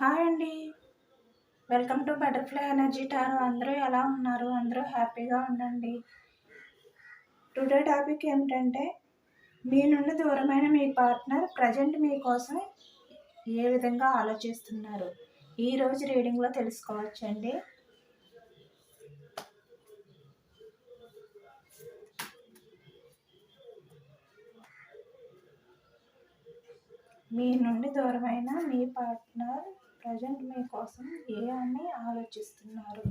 Hi అండి. Welcome to butterfly energy tarot. అందరూ ఎలా ఉన్నారు? అందరూ హ్యాపీగా ఉండండి. టుడే టాపిక్ ఏమిటంటే మీ నుండి దూరమైన మీ పార్ట్నర్ ప్రజెంట్ మీకోసం ఏ విధంగా ఆలోచిస్తున్నారు? ఈరోజు రీడింగ్లో తెలుసుకోవచ్చండి. మీ నుండి దూరమైన మీ పార్ట్నర్ ప్రజెంట్ మీకోసం ఏ అని ఆలోచిస్తున్నారు?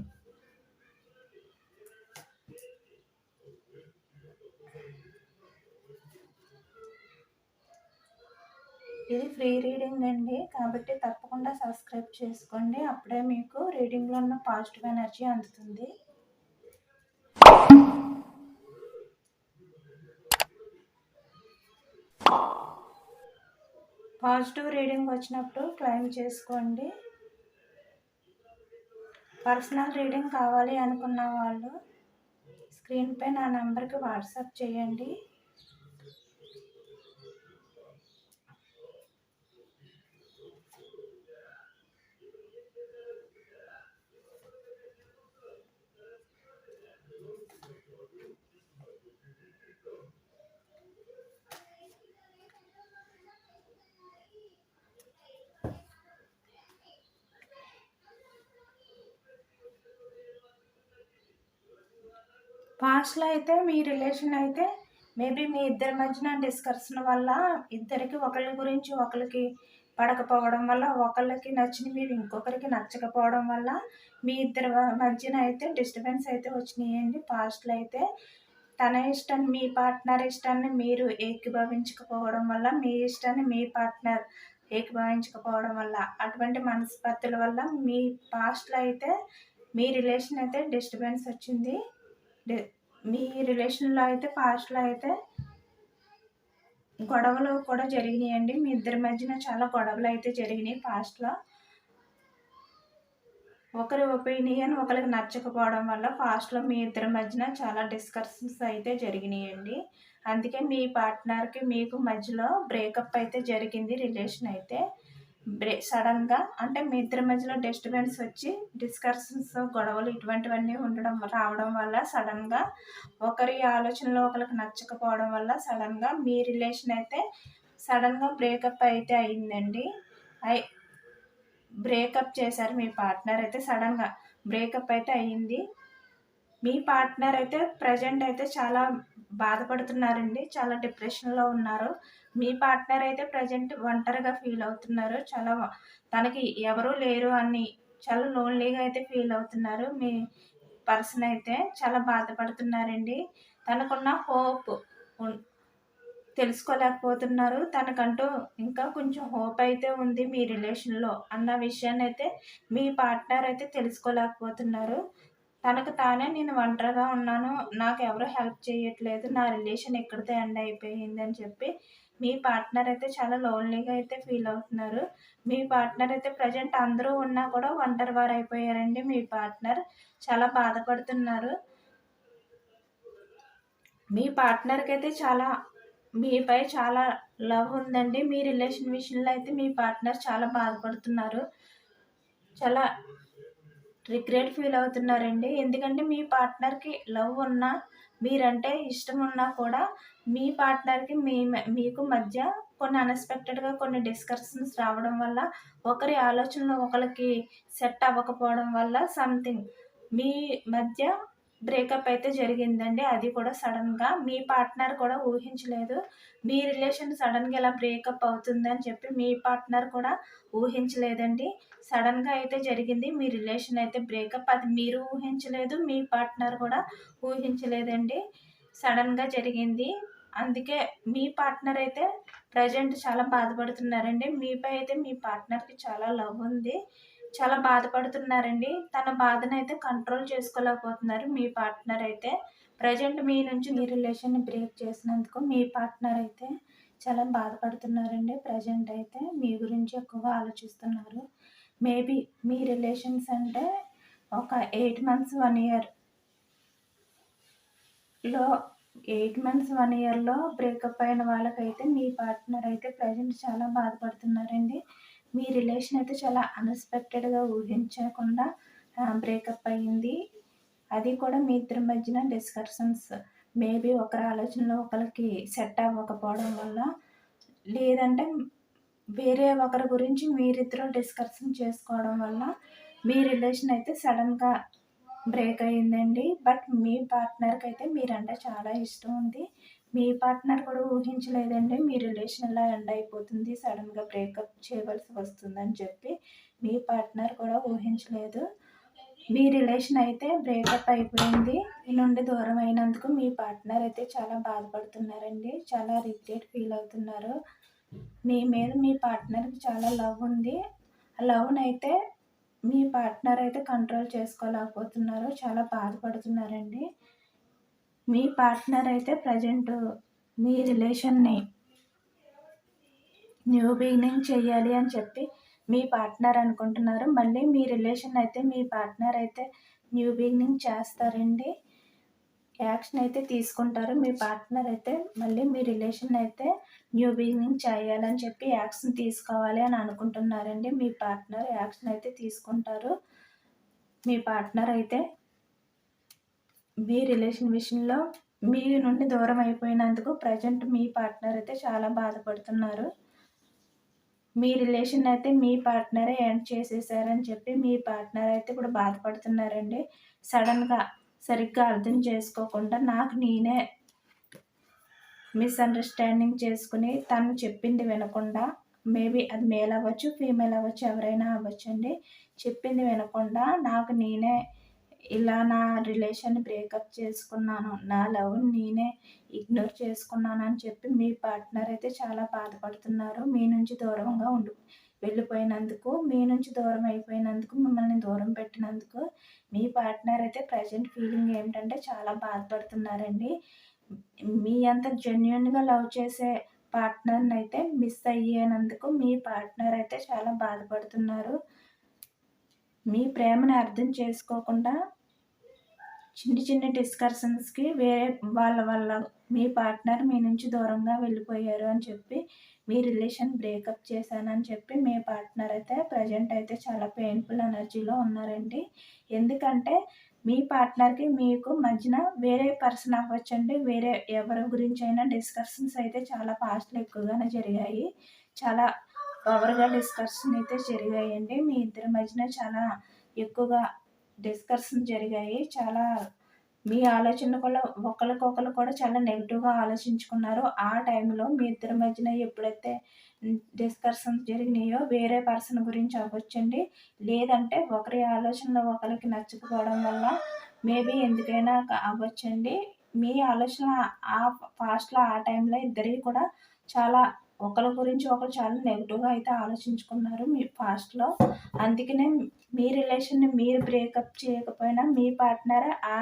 ఇది ఫ్రీ రీడింగ్ అండి. కాబట్టి తప్పకుండా సబ్స్క్రైబ్ చేసుకోండి. అప్పుడే మీకు రీడింగ్లో ఉన్న పాజిటివ్ ఎనర్జీ అందుతుంది. పాజిటివ్ రీడింగ్ వచ్చినప్పుడు క్లైమ్ చేసుకోండి. పర్సనల్ రీడింగ్ కావాలి అనుకున్న వాళ్ళు స్క్రీన్పై నా నెంబర్కి వాట్సాప్ చేయండి. పాస్ట్లో అయితే మీ రిలేషన్ అయితే మేబీ మీ ఇద్దరి మధ్యన డిస్కషన్ వల్ల ఇద్దరికి ఒకరి గురించి ఒకరికి పడకపోవడం వల్ల ఒకళ్ళకి నచ్చిన మీరు ఇంకొకరికి నచ్చకపోవడం వల్ల మీ ఇద్దరి మధ్యన అయితే డిస్టర్బెన్స్ అయితే వచ్చినాయండి. పాస్ట్లో అయితే తన ఇష్టాన్ని మీ పార్ట్నర్ ఇష్టాన్ని మీరు ఏకీభవించకపోవడం వల్ల మీ ఇష్టాన్ని మీ పార్ట్నర్ ఏకీభవించకపోవడం వల్ల అటువంటి మనస్పత్తుల వల్ల మీ పాస్ట్లో అయితే మీ రిలేషన్ అయితే డిస్టర్బెన్స్ వచ్చింది. మీ రిలేషన్లో అయితే పాస్ట్లో అయితే గొడవలు కూడా జరిగినాయండి. మీ ఇద్దరి మధ్యన చాలా గొడవలు అయితే జరిగినాయి పాస్ట్లో. ఒకరి ఒపీనియన్ ఒకరికి నచ్చకపోవడం వల్ల ఫాస్ట్లో మీ ఇద్దరి మధ్యన చాలా డిస్కషన్స్ అయితే జరిగినాయండి. అందుకే మీ పార్ట్నర్కి మీకు మధ్యలో బ్రేకప్ అయితే జరిగింది రిలేషన్ అయితే. బ్రే సడన్గా అంటే మీ ఇద్దరి మధ్యలో డిస్టర్బెన్స్ వచ్చి డిస్కషన్స్ గొడవలు ఇటువంటివన్నీ ఉండడం రావడం వల్ల సడన్గా ఒకరి ఆలోచనలో ఒకరికి నచ్చకపోవడం వల్ల సడన్గా మీ రిలేషన్ అయితే సడన్గా బ్రేకప్ అయితే అయిందండి. అయి బ్రేకప్ చేశారు మీ పార్ట్నర్ అయితే సడన్గా బ్రేకప్ అయితే అయ్యింది మీ పార్ట్నర్ అయితే ప్రజెంట్ అయితే చాలా బాధపడుతున్నారండి చాలా డిప్రెషన్లో ఉన్నారు. మీ పార్ట్నర్ అయితే ప్రజెంట్ ఒంటరిగా ఫీల్ అవుతున్నారు చాలా తనకి ఎవరూ లేరు అని చాలా లోన్లీగా అయితే ఫీల్ అవుతున్నారు. మీ పర్సన్ అయితే చాలా బాధపడుతున్నారండి. తనకున్న హోప్ తెలుసుకోలేకపోతున్నారు. తనకంటూ ఇంకా కొంచెం హోప్ అయితే ఉంది మీ రిలేషన్లో అన్న విషయాన్ని అయితే మీ పార్ట్నర్ అయితే తెలుసుకోలేకపోతున్నారు. తనకు తానే నేను ఒంటరిగా ఉన్నాను. నాకు ఎవరు హెల్ప్ చేయట్లేదు. నా రిలేషన్ ఎక్కడితో ఎండ్ అయిపోయింది అని చెప్పి మీ పార్ట్నర్ అయితే చాలా లోన్లీగా అయితే ఫీల్ అవుతున్నారు. మీ పార్ట్నర్ అయితే ప్రజెంట్ అందరూ ఉన్నా కూడా ఒంటరి వారు అయిపోయారండి మీ పార్ట్నర్ చాలా బాధపడుతున్నారు. మీ పార్ట్నర్కి అయితే చాలా మీపై చాలా లవ్ ఉందండి. మీ రిలేషన్ విషయంలో అయితే మీ పార్ట్నర్ చాలా బాధపడుతున్నారు. చాలా రిగ్రెట్ ఫీల్ అవుతున్నారండి. ఎందుకంటే మీ పార్ట్నర్కి లవ్ ఉన్నా మీరంటే ఇష్టం ఉన్నా కూడా మీ పార్ట్నర్కి మీ మీకు మధ్య కొన్ని అన్ఎక్స్పెక్టెడ్గా కొన్ని డిస్కషన్స్ రావడం వల్ల ఒకరి ఆలోచనలు ఒకరికి సెట్ అవ్వకపోవడం వల్ల సంథింగ్. మీ మధ్య బ్రేకప్ అయితే జరిగిందండి. అది కూడా సడన్గా మీ పార్ట్నర్ కూడా ఊహించలేదు. మీ రిలేషన్ సడన్గా ఇలా బ్రేకప్ అవుతుందని చెప్పి మీ పార్ట్నర్ కూడా ఊహించలేదండి. సడన్గా అయితే జరిగింది. మీ రిలేషన్ అయితే బ్రేకప్. అది మీరు ఊహించలేదు. మీ పార్ట్నర్ కూడా ఊహించలేదండి. సడన్గా జరిగింది. అందుకే మీ పార్ట్నర్ అయితే ప్రజెంట్ చాలా బాధపడుతున్నారండి. మీపై అయితే మీ పార్ట్నర్కి చాలా లవ్ ఉంది. చాలా బాధపడుతున్నారండి. తన బాధను అయితే కంట్రోల్ చేసుకోలేకపోతున్నారు. మీ పార్ట్నర్ అయితే ప్రజెంట్ మీ నుంచి మీ రిలేషన్ని బ్రేక్ చేసినందుకు మీ పార్ట్నర్ అయితే చాలా బాధపడుతున్నారండి. ప్రజెంట్ అయితే మీ గురించి ఎక్కువగా ఆలోచిస్తున్నారు. మేబీ మీ రిలేషన్స్ అంటే ఒక ఎయిట్ మంత్స్ వన్ ఇయర్లో ఎయిట్ మంత్స్ వన్ ఇయర్లో బ్రేకప్ అయిన వాళ్ళకైతే మీ పార్ట్నర్ అయితే ప్రజెంట్ చాలా బాధపడుతున్నారండి. మీ రిలేషన్ అయితే చాలా అన్ఎక్స్పెక్టెడ్గా ఊహించకుండా బ్రేకప్ అయింది అది కూడా మీ ఇద్దరి మధ్యన డిస్కషన్స్ మేబీ ఒకరి ఆలోచనలో ఒకరికి సెట్ అవ్వకపోవడం వల్ల లేదంటే వేరే ఒకరి గురించి మీరిద్దరూ డిస్కషన్ చేసుకోవడం వల్ల మీ రిలేషన్ అయితే సడన్గా బ్రేక్ అయ్యిందండి బట్ మీ పార్ట్నర్కి అయితే మీరంటే చాలా ఇష్టం ఉంది మీ పార్ట్నర్ కూడా ఊహించలేదండి. మీ రిలేషన్ ఎండ్ అయిపోతుంది సడన్గా బ్రేకప్ చేయవలసి వస్తుందని చెప్పి మీ పార్ట్నర్ కూడా ఊహించలేదు. మీ రిలేషన్ అయితే బ్రేకప్ అయిపోయింది. ఈ నుండి దూరం అయినందుకు మీ పార్ట్నర్ అయితే చాలా బాధపడుతున్నారండి. చాలా రిగ్రెట్ ఫీల్ అవుతున్నారు. మీ మీద మీ పార్ట్నర్కి చాలా లవ్ ఉంది. ఆ లవ్ని అయితే మీ పార్ట్నర్ అయితే కంట్రోల్ చేసుకోలేకపోతున్నారు చాలా బాధపడుతున్నారండి. మీ పార్ట్నర్ అయితే ప్రజెంట్ మీ రిలేషన్ని న్యూ బిగినింగ్ చేయాలి అని చెప్పి మీ పార్ట్నర్ అనుకుంటున్నారు. మళ్ళీ మీ రిలేషన్ అయితే మీ పార్ట్నర్ అయితే న్యూ బిగినింగ్ చేస్తారండి. యాక్షన్ అయితే తీసుకుంటారు. మీ పార్ట్నర్ అయితే మళ్ళీ మీ రిలేషన్ అయితే న్యూ బిగినింగ్ చేయాలని చెప్పి యాక్షన్ తీసుకోవాలి అని అనుకుంటున్నారండి. మీ పార్ట్నర్ యాక్షన్ అయితే తీసుకుంటారు. మీ పార్ట్నర్ అయితే మీ రిలేషన్ విషయంలో మీ నుండి దూరం అయిపోయినందుకు ప్రజెంట్ మీ పార్ట్నర్ అయితే చాలా బాధపడుతున్నారు. మీ రిలేషన్ అయితే మీ పార్ట్నరే ఎండ్ చేసేసారని చెప్పి మీ పార్ట్నర్ అయితే ఇప్పుడు బాధపడుతున్నారండి. సడన్గా సరిగ్గా అర్థం చేసుకోకుండా నాకు నేనే మిస్అండర్స్టాండింగ్ చేసుకుని తను చెప్పింది వినకుండా మేబీ అది మేల్ అవ్వచ్చు ఫీమేల్ అవ్వచ్చు ఎవరైనా అవ్వచ్చండి. చెప్పింది వినకుండా నాకు నేనే ఇలా నా రిలేషన్ బ్రేకప్ చేసుకున్నాను నా లవ్ నేనే ఇగ్నోర్ చేసుకున్నాను అని చెప్పి మీ పార్ట్నర్ అయితే చాలా బాధపడుతున్నారు. మీ నుంచి దూరంగా ఉండు. వెళ్ళిపోయినందుకు మీ నుంచి దూరం అయిపోయినందుకు మిమ్మల్ని దూరం పెట్టినందుకు మీ పార్ట్నర్ అయితే ప్రజెంట్ ఫీలింగ్ ఏమిటంటే చాలా బాధపడుతున్నారండి. మీ అంత జెన్యున్గా లవ్ చేసే పార్ట్నర్ని అయితే మిస్ అయ్యేనందుకు మీ పార్ట్నర్ అయితే చాలా బాధపడుతున్నారు. మీ ప్రేమను అర్థం చేసుకోకుండా చిన్న చిన్న డిస్కషన్స్కి వేరే వాళ్ళ వల్ల మీ పార్ట్నర్ మీ నుంచి దూరంగా వెళ్ళిపోయారు అని చెప్పి మీ రిలేషన్ బ్రేకప్ చేశానని చెప్పి మీ పార్ట్నర్ అయితే ప్రజెంట్ అయితే చాలా పెయిన్ఫుల్ ఎనర్జీలో ఉన్నారండి. ఎందుకంటే మీ పార్ట్నర్కి మీకు మధ్యన వేరే పర్సన్ అవ్వచ్చండి. వేరే ఎవరి గురించి అయినా డిస్కషన్స్ అయితే చాలా ఫాస్ట్లో ఎక్కువగానే జరిగాయి. చాలా పవర్గా డిస్కషన్ అయితే జరిగాయండి. మీ ఇద్దరి మధ్యన చాలా ఎక్కువగా డిస్కషన్ జరిగాయి. చాలా మీ ఆలోచన కూడా ఒకరికొకరు కూడా చాలా నెగిటివ్గా ఆలోచించుకున్నారు. ఆ టైంలో మీ ఇద్దరి మధ్యన ఎప్పుడైతే డిస్కషన్స్ జరిగినాయో వేరే పర్సన్ గురించి అవ్వచ్చండి. లేదంటే ఒకరి ఆలోచనలు ఒకరికి నచ్చకపోవడం వల్ల మేబీ ఎందుకైనా అవ్వచ్చండి. మీ ఆలోచన ఆ ఫాస్ట్లో ఆ టైంలో ఇద్దరికి కూడా చాలా ఒకరి గురించి ఒకరు చాలా నెగిటివ్గా అయితే ఆలోచించుకున్నారు మీ పాస్ట్లో అందుకనే మీ రిలేషన్ని మీరు బ్రేకప్ చేయకపోయినా మీ పార్ట్నర్ ఆ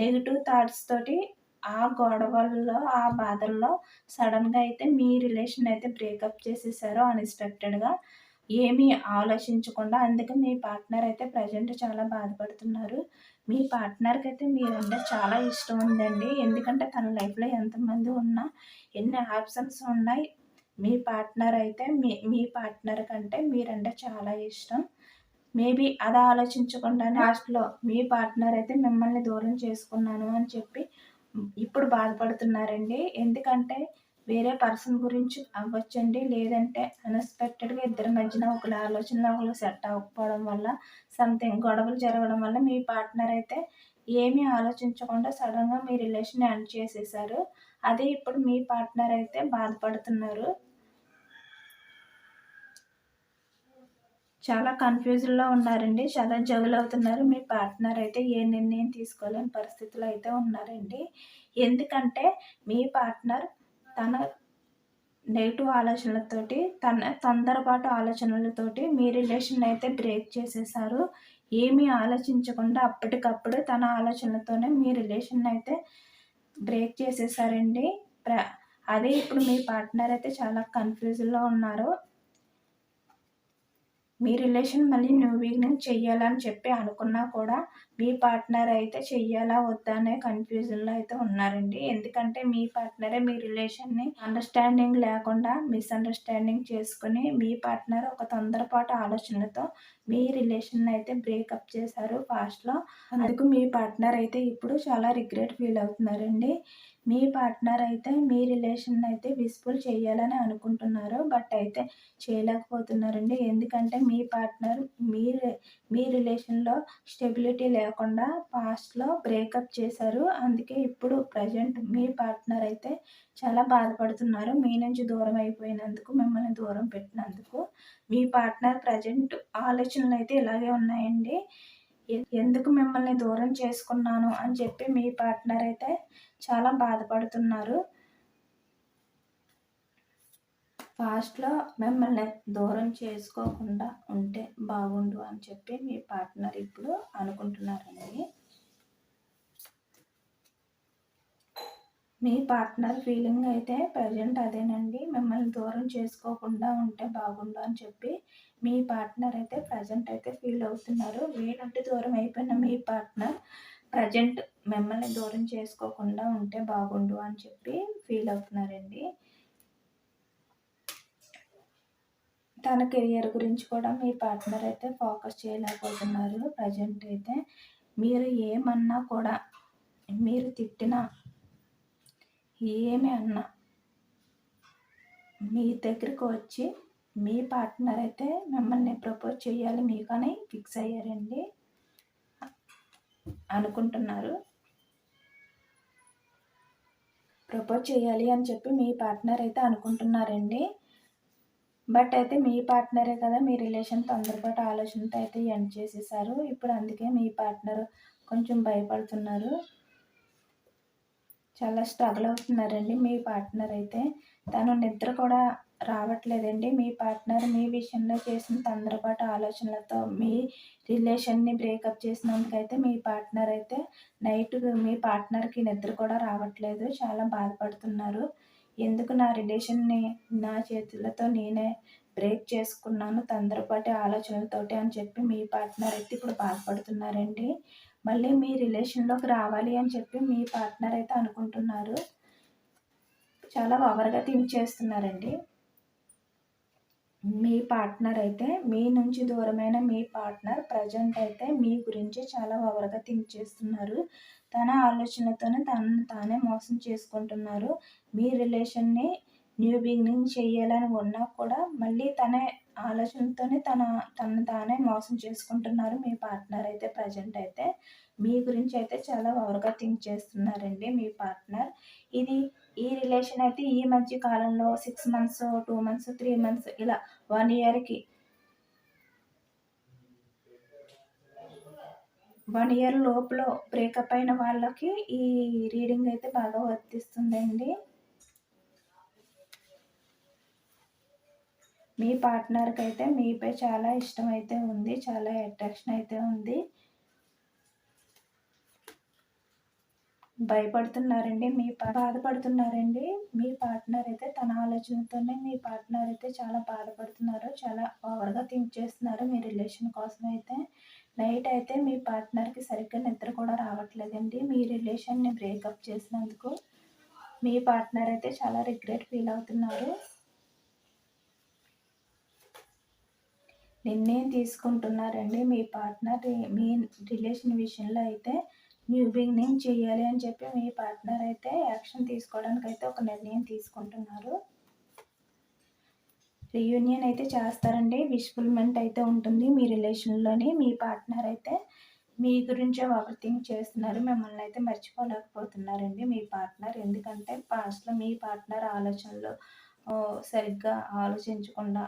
నెగిటివ్ థాట్స్ తోటి ఆ గొడవల్లో ఆ బాధల్లో సడన్గా అయితే మీ రిలేషన్ అయితే బ్రేకప్ చేసేసారు అన్ఎక్స్పెక్టెడ్గా ఏమీ ఆలోచించకుండా అందుకే మీ పార్ట్నర్ అయితే ప్రజెంట్ చాలా బాధపడుతున్నారు. మీ పార్ట్నర్కి అయితే మీరంటే చాలా ఇష్టం ఉందండి. ఎందుకంటే తన లైఫ్లో ఎంతమంది ఉన్నా ఎన్ని ఆప్షన్స్ ఉన్నాయి మీ పార్ట్నర్ అయితే మీ మీ పార్ట్నర్ కంటే మీరంటే చాలా ఇష్టం. మేబీ అది ఆలోచించకుండా లాస్ట్లో మీ పార్ట్నర్ అయితే మిమ్మల్ని దూరం చేసుకున్నాను అని చెప్పి ఇప్పుడు బాధపడుతున్నారండి. ఎందుకంటే వేరే పర్సన్ గురించి అవ్వచ్చండి. లేదంటే అన్ఎక్స్పెక్టెడ్గా ఇద్దరి మధ్యన ఒకరి ఆలోచనలో ఒకరు సెట్ అవ్వకపోవడం వల్ల సంథింగ్ గొడవలు జరగడం వల్ల మీ పార్ట్నర్ అయితే ఏమీ ఆలోచించకుండా సడన్గా మీ రిలేషన్ ఎండ్ చేసేసారు. అదే ఇప్పుడు మీ పార్ట్నర్ అయితే బాధపడుతున్నారు. చాలా కన్ఫ్యూజన్లో ఉన్నారండి. చాలా జగులు అవుతున్నారు. మీ పార్ట్నర్ అయితే ఏ నిర్ణయం తీసుకోలేని పరిస్థితిలో అయితే ఉన్నారండి. ఎందుకంటే మీ పార్ట్నర్ తన నెగిటివ్ ఆలోచనలతోటి తన తొందరపాటు ఆలోచనలతోటి మీ రిలేషన్ అయితే బ్రేక్ చేసేసారు. ఏమీ ఆలోచించకుండా అప్పటికప్పుడు తన ఆలోచనలతోనే మీ రిలేషన్ అయితే బ్రేక్ చేసేసారండి. అదే ఇప్పుడు మీ పార్ట్నర్ అయితే చాలా కన్ఫ్యూజన్లో ఉన్నారు. మీ రిలేషన్ మళ్ళీ న్యూ బిగినింగ్ చెయ్యాలని చెప్పి అనుకున్నా కూడా మీ పార్ట్నర్ అయితే చెయ్యాలా వద్దా అనే కన్ఫ్యూజన్లో అయితే ఉన్నారండి. ఎందుకంటే మీ పార్ట్నరే మీ రిలేషన్ని అండర్స్టాండింగ్ లేకుండా మిస్అండర్స్టాండింగ్ చేసుకుని మీ పార్ట్నర్ ఒక తొందరపాటు ఆలోచనలతో మీ రిలేషన్ అయితే బ్రేకప్ చేశారు ఫాస్ట్లో. అందుకు మీ పార్ట్నర్ అయితే ఇప్పుడు చాలా రిగ్రెట్ ఫీల్ అవుతున్నారండి. మీ పార్ట్నర్ అయితే మీ రిలేషన్ అయితే విస్ఫుల్ చేయాలని అనుకుంటున్నారు బట్ అయితే చేయలేకపోతున్నారండి. ఎందుకంటే మీ పార్ట్నర్ మీ మీ రిలేషన్లో స్టెబిలిటీ లేకుండా పాస్ట్లో బ్రేకప్ చేశారు. అందుకే ఇప్పుడు ప్రజెంట్ మీ పార్ట్నర్ అయితే చాలా బాధపడుతున్నారు. మీ నుంచి దూరం అయిపోయినందుకు మిమ్మల్ని దూరం పెట్టినందుకు. మీ పార్ట్నర్ ప్రజెంట్ ఆలోచనలు అయితే ఇలాగే ఉన్నాయండి. ఎందుకు మిమ్మల్ని దూరం చేసుకున్నాను అని చెప్పి మీ పార్ట్నర్ అయితే చాలా బాధపడుతున్నారు. ఫాస్ట్లో మిమ్మల్ని దూరం చేసుకోకుండా ఉంటే బాగుండు అని చెప్పి మీ పార్ట్నర్ ఇప్పుడు అనుకుంటున్నారండి. మీ పార్ట్నర్ ఫీలింగ్ అయితే ప్రజెంట్ అదేనండి. మిమ్మల్ని దూరం చేసుకోకుండా ఉంటే బాగుండు అని చెప్పి మీ పార్ట్నర్ అయితే ప్రజెంట్ అయితే ఫీల్ అవుతున్నారు. మీ నుండి దూరం అయిపోయిన మీ పార్ట్నర్ ప్రజెంట్ మిమ్మల్ని దూరం చేసుకోకుండా ఉంటే బాగుండు అని చెప్పి ఫీల్ అవుతున్నారండి. తన కెరియర్ గురించి కూడా మీ పార్ట్నర్ అయితే ఫోకస్ చేయలేకపోతున్నారు ప్రజెంట్ అయితే. మీరు ఏమన్నా కూడా మీరు తిట్టిన ఏమి అన్నా. మీ దగ్గరకు వచ్చి మీ పార్ట్నర్ అయితే మిమ్మల్ని ప్రపోజ్ చేయాలి మీకని ఫిక్స్ అయ్యారండి అనుకుంటున్నారు. ప్రపోజ్ చేయాలి అని చెప్పి మీ పార్ట్నర్ అయితే అనుకుంటున్నారండి. బట్ అయితే మీ పార్ట్నరే కదా మీ రిలేషన్ తొందరపాటు ఆలోచనతో అయితే ఎండ్ చేసేసారు. ఇప్పుడు అందుకే మీ పార్ట్నర్ కొంచెం భయపడుతున్నారు. చాలా స్ట్రగుల్ అవుతున్నారండి మీ పార్ట్నర్ అయితే. తను నిద్ర కూడా రావట్లేదండి. మీ పార్ట్నర్ మీ విషయంలో చేసిన తొందరపాటు ఆలోచనలతో మీ రిలేషన్ని బ్రేకప్ చేసినందుకైతే మీ పార్ట్నర్ అయితే నైట్ మీ పార్ట్నర్కి నిద్ర కూడా రావట్లేదు. చాలా బాధపడుతున్నారు. ఎందుకు నా రిలేషన్ని నా చేతులతో నేనే బ్రేక్ చేసుకున్నాను తొందరపాటి ఆలోచనలతోటి అని చెప్పి మీ పార్ట్నర్ అయితే ఇప్పుడు బాధపడుతున్నారండి. మళ్ళీ మీ రిలేషన్లోకి రావాలి అని చెప్పి మీ పార్ట్నర్ అయితే అనుకుంటున్నారు. చాలా ఓవర్గా థింక్ చేస్తున్నారండి. మీ పార్ట్నర్ అయితే మీ నుంచి దూరమైన మీ పార్ట్నర్ ప్రజెంట్ అయితే మీ గురించి చాలా ఓవర్గా థింక్ చేస్తున్నారు. తన ఆలోచనతోనే తనను తానే మోసం చేసుకుంటున్నారు. మీ రిలేషన్ని న్యూ బిగినింగ్ చేయాలని ఉన్నా కూడా మళ్ళీ తనే ఆలోచనతోనే తన తను తానే మోసం చేసుకుంటున్నారు మీ పార్ట్నర్ అయితే ప్రజెంట్ అయితే. మీ గురించి అయితే చాలా ఓవర్గా థింక్ చేస్తున్నారండి మీ పార్ట్నర్. ఇది ఈ రిలేషన్ అయితే ఈ మధ్య కాలంలో six months two months three months ఇలా వన్ ఇయర్కి వన్ ఇయర్ లోపల బ్రేకప్ అయిన వాళ్ళకి ఈ రీడింగ్ అయితే బాగా వర్తిస్తుందండి. మీ పార్ట్నర్కి అయితే మీపై చాలా ఇష్టం అయితే ఉంది చాలా అట్రాక్షన్ అయితే ఉంది. భయపడుతున్నారండి మీ బాధపడుతున్నారండి. మీ పార్ట్నర్ అయితే తన ఆలోచనతోనే మీ పార్ట్నర్ అయితే చాలా బాధపడుతున్నారు చాలా ఓవర్గా థింక్ చేస్తున్నారు మీ రిలేషన్ కోసం అయితే నైట్ అయితే మీ పార్ట్నర్కి సరిగ్గా నిద్ర కూడా రావట్లేదండి. మీ రిలేషన్ని బ్రేకప్ చేసినందుకు మీ పార్ట్నర్ అయితే చాలా రిగ్రెట్ ఫీల్ అవుతున్నారు. నిర్ణయం తీసుకుంటున్నారండి. మీ పార్ట్నర్ మీ రిలేషన్ విషయంలో అయితే న్యూ బిగినింగ్ చేయాలి అని చెప్పి మీ పార్ట్నర్ అయితే యాక్షన్ తీసుకోవడానికి అయితే ఒక నిర్ణయం తీసుకుంటున్నారు. రీయూనియన్ అయితే చేస్తారండి. విష్ఫుల్మెంట్ అయితే ఉంటుంది మీ రిలేషన్లోని. మీ పార్ట్నర్ అయితే మీ గురించి ఓవర్ థింక్ చేస్తున్నారు. మిమ్మల్ని అయితే మర్చిపోలేకపోతున్నారండి మీ పార్ట్నర్. ఎందుకంటే పాస్ట్లో మీ పార్ట్నర్ ఆలోచనలు సరిగ్గా ఆలోచించకుండా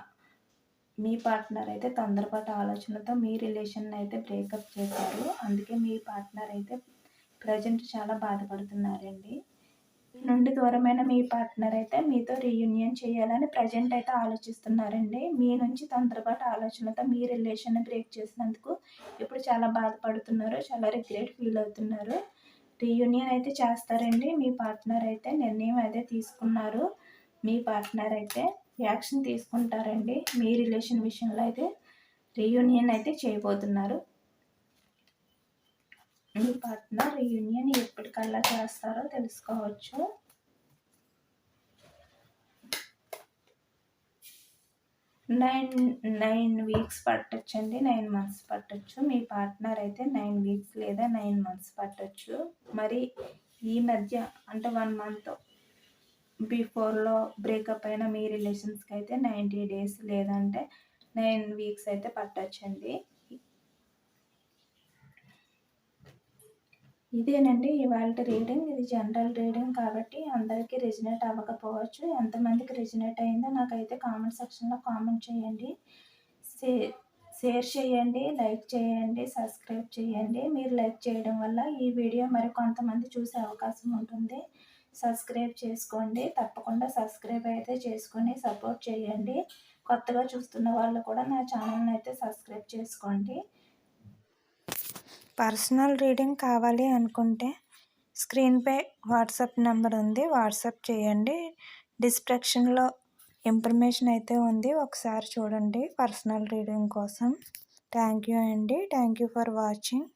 మీ పార్ట్నర్ అయితే తొందరపాటు ఆలోచనతో మీ రిలేషన్ అయితే బ్రేకప్ చేశారు. అందుకే మీ పార్ట్నర్ అయితే ప్రజెంట్ చాలా బాధపడుతున్నారండి. నుండి దూరమైన మీ పార్ట్నర్ అయితే మీతో రీయూనియన్ చేయాలని ప్రజెంట్ అయితే ఆలోచిస్తున్నారండి. మీ నుంచి తొందరపాటు ఆలోచనతో మీ రిలేషన్ బ్రేక్ చేసినందుకు ఇప్పుడు చాలా బాధపడుతున్నారు చాలా రిగ్రెట్ ఫీల్ అవుతున్నారు. రీయూనియన్ అయితే చేస్తారండి. మీ పార్ట్నర్ అయితే నిర్ణయం అయితే తీసుకున్నారు. మీ పార్ట్నర్ అయితే యాక్షన్ తీసుకుంటారండి. మీ రిలేషన్ విషయంలో అయితే రీయూనియన్ అయితే చేయబోతున్నారు. మీ పార్ట్నర్ రీయూనియన్ ఎప్పటికల్లా చేస్తారో తెలుసుకోవచ్చు. నైన్ నైన్ వీక్స్ పట్టొచ్చండి. నైన్ మంత్స్ పట్టొచ్చు. మీ పార్ట్నర్ అయితే నైన్ వీక్స్ లేదా నైన్ మంత్స్ పట్టొచ్చు. మరి ఈ మధ్య అంటే వన్ మంత్ బిఫోర్లో బ్రేకప్ అయిన మీ రిలేషన్స్కి అయితే నైంటీ డేస్ లేదంటే నైన్ వీక్స్ అయితే పట్టొచ్చండి. ఇదేనండి ఇవాళ రీడింగ్ ఇది జనరల్ రీడింగ్ కాబట్టి అందరికీ రిజనేట్ అవ్వకపోవచ్చు. ఎంతమందికి రిజనేట్ అయిందో నాకైతే కామెంట్ సెక్షన్లో కామెంట్ చేయండి. షేర్ చేయండి లైక్ చేయండి సబ్స్క్రైబ్ చేయండి. మీరు లైక్ చేయడం వల్ల ఈ వీడియో మరి కొంతమంది చూసే అవకాశం ఉంటుంది. సబ్స్క్రైబ్ చేసుకోండి. తప్పకుండా సబ్స్క్రైబ్ అయితే చేసుకుని సపోర్ట్ చేయండి. కొత్తగా చూస్తున్న వాళ్ళు కూడా నా ఛానల్ని అయితే సబ్స్క్రైబ్ చేసుకోండి. పర్సనల్ రీడింగ్ కావాలి అనుకుంటే స్క్రీన్పై వాట్సాప్ నెంబర్ ఉంది. వాట్సాప్ చేయండి. డిస్క్రిప్షన్లో ఇన్ఫర్మేషన్ అయితే ఉంది. ఒకసారి చూడండి పర్సనల్ రీడింగ్ కోసం. థ్యాంక్ యూ అండి. Thank you for watching.